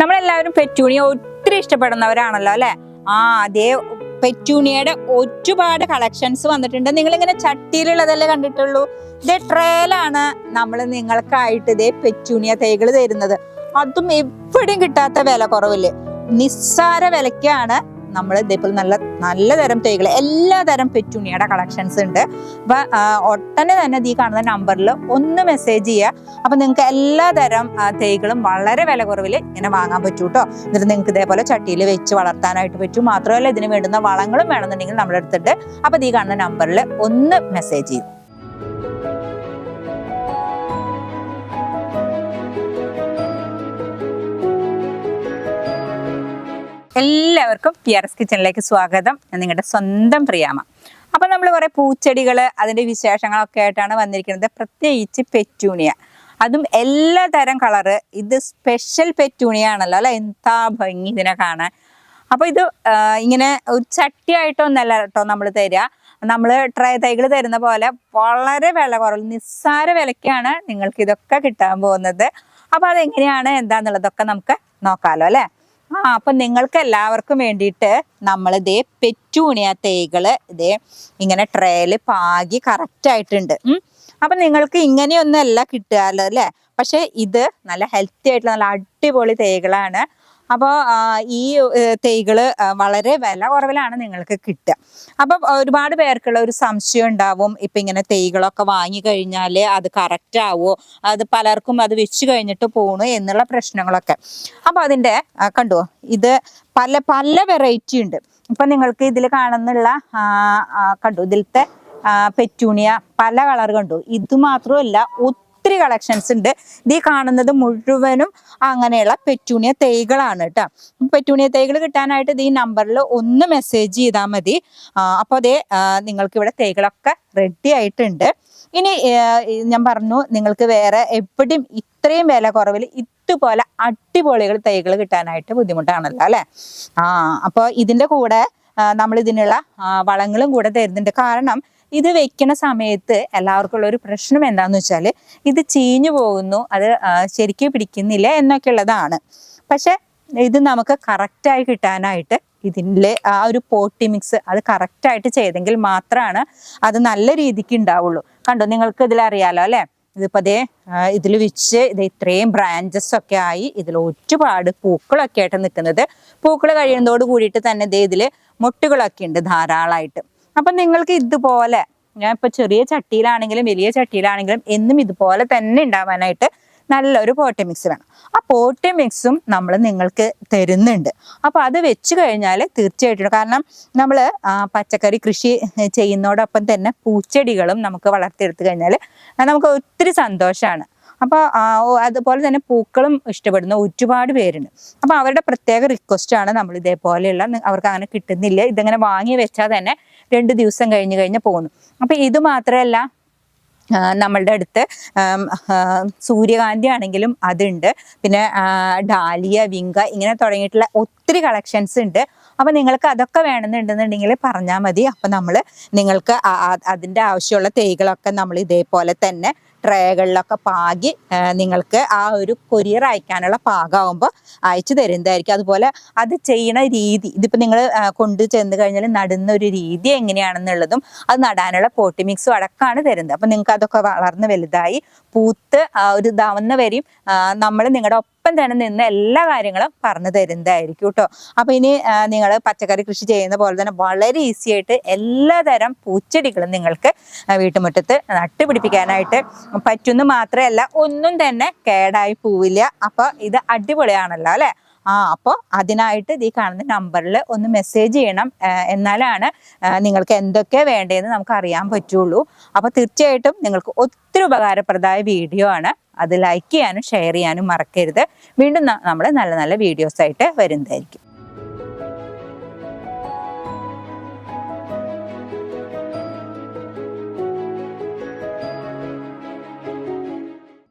നമ്മളെല്ലാവരും പെറ്റൂണിയ ഒത്തിരി ഇഷ്ടപ്പെടുന്നവരാണല്ലോ അല്ലെ? ആ അതേ പെറ്റൂണിയയുടെ ഒരുപാട് കളക്ഷൻസ് വന്നിട്ടുണ്ട്. നിങ്ങൾ ഇങ്ങനെ ചട്ടിയിലുള്ളതല്ലേ കണ്ടിട്ടുള്ളൂ? ഇത് ട്രേലാണ് നമ്മൾ നിങ്ങൾക്കായിട്ട് ഇതേ പെറ്റൂണിയ തൈകൾ തരുന്നത്. അതും എവിടെയും കിട്ടാത്ത വില കുറവില്ലേ നിസ്സാര വിലക്കാണ് നമ്മൾ ഇതേപോലെ നല്ല നല്ല തരം തൈകൾ എല്ലാ തരം പെറ്റൂണിയുടെ കളക്ഷൻസ് ഉണ്ട്. അപ്പൊ ഒട്ടനെ തന്നെ ഈ കാണുന്ന നമ്പറിൽ ഒന്ന് മെസ്സേജ് ചെയ്യുക. അപ്പൊ നിങ്ങൾക്ക് എല്ലാ തരം തേകളും തൈകളും വളരെ വില കുറവിൽ ഇങ്ങനെ വാങ്ങാൻ പറ്റൂ കേട്ടോ എന്നിട്ട് നിങ്ങൾക്ക് ഇതേപോലെ ചട്ടിയിൽ വെച്ച് വളർത്താനായിട്ട് പറ്റും. മാത്രമല്ല ഇതിന് വേണ്ടുന്ന വളങ്ങളും വേണമെന്നുണ്ടെങ്കിൽ നമ്മുടെ അടുത്തുണ്ട്. അപ്പൊ ഈ കാണുന്ന നമ്പറിൽ ഒന്ന് മെസ്സേജ് ചെയ്യും എല്ലാവർക്കും പി ആർ എസ് കിച്ചണിലേക്ക് സ്വാഗതം. ഞാൻ നിങ്ങളുടെ സ്വന്തം പ്രിയാമ അപ്പൊ നമ്മൾ കുറേ പൂച്ചെടികൾ അതിന്റെ വിശേഷങ്ങളൊക്കെ ആയിട്ടാണ് വന്നിരിക്കുന്നത്. പ്രത്യേകിച്ച് പെറ്റൂണിയ. അതും എല്ലാ തരം കളറ് ഇത് സ്പെഷ്യൽ പെറ്റൂണിയ ആണല്ലോ അല്ലെ? എന്താ ഭംഗി ഇതിനെ കാണാൻ. അപ്പൊ ഇത് ഇങ്ങനെ ഒരു ചട്ടിയായിട്ടൊന്നല്ല കേട്ടോ നമ്മൾ തരിക. നമ്മൾ ട്രൈ തൈകൾ തരുന്ന പോലെ വളരെ വില കുറവ് നിസ്സാര വിലക്കാണ് നിങ്ങൾക്ക് ഇതൊക്കെ കിട്ടാൻ പോകുന്നത്. അപ്പൊ അതെങ്ങനെയാണ് എന്താന്നുള്ളതൊക്കെ നമുക്ക് നോക്കാലോ അല്ലെ? ആ അപ്പൊ നിങ്ങൾക്ക് എല്ലാവർക്കും വേണ്ടിയിട്ട് നമ്മൾ ഇതേ പെറ്റൂണിയ തൈകൾ ഇതേ ഇങ്ങനെ ട്രേൽ പാകി കറക്റ്റ് ആയിട്ടുണ്ട്. അപ്പൊ നിങ്ങൾക്ക് ഇങ്ങനെയൊന്നും അല്ല കിട്ടുകയല്ലോ അല്ലെ? പക്ഷെ ഇത് നല്ല ഹെൽത്തി ആയിട്ടുള്ള നല്ല അടിപൊളി തൈകളാണ്. അപ്പോൾ ഈ തൈകൾ വളരെ വില കുറവിലാണ് നിങ്ങൾക്ക് കിട്ടുക. അപ്പം ഒരുപാട് പേർക്കുള്ള ഒരു സംശയം ഉണ്ടാവും. ഇപ്പൊ ഇങ്ങനെ തൈകളൊക്കെ വാങ്ങി കഴിഞ്ഞാൽ അത് കറക്റ്റ് ആവോ? അത് പലർക്കും അത് വെച്ച് കഴിഞ്ഞിട്ട് പോണു? എന്നുള്ള പ്രശ്നങ്ങളൊക്കെ. അപ്പൊ അതിന്റെ കണ്ടോ? ഇത് പല പല വെറൈറ്റി ഉണ്ട്. ഇപ്പൊ നിങ്ങൾക്ക് ഇതിൽ കാണുന്നുള്ള കണ്ടു? ഇതിലത്തെ പെറ്റൂണിയ പല കളർ കണ്ടു? ഇത് മാത്രമല്ല ഒത്തിരി കളക്ഷൻസ് ഉണ്ട്. ഇത് കാണുന്നത് മുഴുവനും അങ്ങനെയുള്ള പെറ്റൂണിയ തൈകളാണ് കേട്ടോ. പെറ്റൂണിയ തൈകൾ കിട്ടാനായിട്ട് ഈ നമ്പറിൽ ഒന്ന് മെസ്സേജ് ചെയ്താൽ മതി. അപ്പോൾ അതേ നിങ്ങൾക്ക് ഇവിടെ തൈകളൊക്കെ റെഡി ആയിട്ടുണ്ട്. ഇനി ഞാൻ പറഞ്ഞു നിങ്ങൾക്ക് വേറെ എപ്പോഴും ഇത്രയും വില കുറവിൽ ഇതുപോലെ അടിപൊളികൾ തൈകൾ കിട്ടാനായിട്ട് ബുദ്ധിമുട്ടാണല്ലോ അല്ലെ? ആ അപ്പോൾ ഇതിന്റെ കൂടെ നമ്മൾ ഇതിനുള്ള വളങ്ങളും കൂടെ തരുന്നുണ്ട്. കാരണം ഇത് വെക്കുന്ന സമയത്ത് എല്ലാവർക്കും ഉള്ള ഒരു പ്രശ്നം എന്താന്ന് വെച്ചാൽ ഇത് ചീഞ്ഞു പോകുന്നു അത് ശരിക്കും പിടിക്കുന്നില്ല എന്നൊക്കെ ഉള്ളതാണ് പക്ഷെ ഇത് നമുക്ക് കറക്റ്റായി കിട്ടാനായിട്ട് ഇതിന്റെ ആ ഒരു പോട്ടി മിക്സ് അത് കറക്റ്റായിട്ട് ചെയ്തെങ്കിൽ മാത്രമാണ് അത് നല്ല രീതിക്ക് ഉണ്ടാവുള്ളൂ. കണ്ടോ നിങ്ങൾക്ക് ഇതിലറിയാലോ അല്ലേ? ഇതിപ്പോൾ അതേ ഇതിൽ വെച്ച് ഇത് ഇത്രയും ബ്രാഞ്ചസ് ഒക്കെ ആയി ഇതിൽ ഒരുപാട് പൂക്കളൊക്കെ ആയിട്ട് നിൽക്കുന്നത്. പൂക്കൾ കഴിയുന്നതോട് കൂടിയിട്ട് തന്നെ ഇതേ ഇതിൽ മുട്ടുകളൊക്കെ ഉണ്ട് ധാരാളമായിട്ട് അപ്പൊ നിങ്ങൾക്ക് ഇതുപോലെ ഞാൻ ഇപ്പൊ ചെറിയ ചട്ടിയിലാണെങ്കിലും വലിയ ചട്ടിയിലാണെങ്കിലും എന്നും ഇതുപോലെ തന്നെ ഉണ്ടാവാനായിട്ട് നല്ലൊരു പോട്ടി മിക്സ് വേണം. ആ പോട്ടി മിക്സും നമ്മൾ നിങ്ങൾക്ക് തരുന്നുണ്ട്. അപ്പൊ അത് വെച്ച് കഴിഞ്ഞാൽ തീർച്ചയായിട്ടും കാരണം നമ്മൾ പച്ചക്കറി കൃഷി ചെയ്യുന്നതോടൊപ്പം തന്നെ പൂച്ചെടികളും നമുക്ക് വളർത്തിയെടുത്തു കഴിഞ്ഞാൽ നമുക്ക് ഒത്തിരി സന്തോഷമാണ് അപ്പോൾ അതുപോലെ തന്നെ പൂക്കളും ഇഷ്ടപ്പെടുന്ന ഒരുപാട് പേരുണ്ട് അപ്പോൾ അവരുടെ പ്രത്യേക റിക്വസ്റ്റ് ആണ് നമ്മൾ ഇതേപോലെയുള്ള അവർക്ക് അങ്ങനെ കിട്ടുന്നില്ല. ഇതങ്ങനെ വാങ്ങി വെച്ചാൽ തന്നെ രണ്ട് ദിവസം കഴിഞ്ഞ് കഴിഞ്ഞ് പോകുന്നു. അപ്പോൾ ഇത് മാത്രമല്ല നമ്മളുടെ അടുത്ത് സൂര്യകാന്തി ആണെങ്കിലും അതുണ്ട്. പിന്നെ ഡാലിയ വിങ്ക ഇങ്ങനെ തുടങ്ങിയിട്ടുള്ള ഒത്തിരി കളക്ഷൻസ് ഉണ്ട്. അപ്പോൾ നിങ്ങൾക്ക് അതൊക്കെ വേണമെന്നുണ്ടെന്നുണ്ടെങ്കിൽ പറഞ്ഞാൽ മതി. അപ്പോൾ നമ്മൾ നിങ്ങൾക്ക് അതിന്റെ ആവശ്യമുള്ള തൈകളൊക്കെ നമ്മൾ ഇതേപോലെ തന്നെ ട്രേകളിലൊക്കെ പാകി നിങ്ങൾക്ക് ആ ഒരു കൊറിയർ അയക്കാനുള്ള പാകമാകുമ്പോൾ അയച്ചു തരുന്നതായിരിക്കും. അതുപോലെ അത് ചെയ്യണ രീതി ഇതിപ്പോൾ നിങ്ങൾ കൊണ്ട് ചെന്ന് കഴിഞ്ഞാൽ നടുന്ന ഒരു രീതി എങ്ങനെയാണെന്നുള്ളതും അത് നടാനുള്ള പോട്ടി മിക്സും അടക്കമാണ് തരുന്നത്. അപ്പം നിങ്ങൾക്ക് അതൊക്കെ വളർന്ന് വലുതായി പൂത്ത് ഒരു ഇതാവുന്ന വരെയും നമ്മൾ നിങ്ങളുടെ ഒപ്പം തന്നെ നിന്ന് എല്ലാ കാര്യങ്ങളും പറഞ്ഞു തരുന്നതായിരിക്കും കേട്ടോ അപ്പൊ ഇനി നിങ്ങൾ പച്ചക്കറി കൃഷി ചെയ്യുന്ന പോലെ തന്നെ വളരെ ഈസി ആയിട്ട് എല്ലാതരം പൂച്ചെടികളും നിങ്ങൾക്ക് വീട്ടുമുറ്റത്ത് നട്ടുപിടിപ്പിക്കാനായിട്ട് പറ്റുന്ന മാത്രമല്ല ഒന്നും തന്നെ കേടായി പോവില്ല. അപ്പൊ ഇത് അടിപൊളിയാണല്ലോ അല്ലെ? ആ അപ്പോൾ അതിനായിട്ട് ഈ കാണുന്ന നമ്പറിൽ ഒന്ന് മെസ്സേജ് ചെയ്യണം. എന്നാലാണ് നിങ്ങൾക്ക് എന്തൊക്കെ വേണ്ടതെന്ന് നമുക്ക് അറിയാൻ പറ്റുള്ളൂ. അപ്പോൾ തീർച്ചയായിട്ടും നിങ്ങൾക്ക് ഒത്തിരി ഉപകാരപ്രദമായ വീഡിയോ ആണ്. അത് ലൈക്ക് ചെയ്യാനും ഷെയർ ചെയ്യാനും മറക്കരുത്. വീണ്ടും നമ്മൾ നല്ല നല്ല വീഡിയോസ് ആയിട്ട് വരുന്നതായിരിക്കും.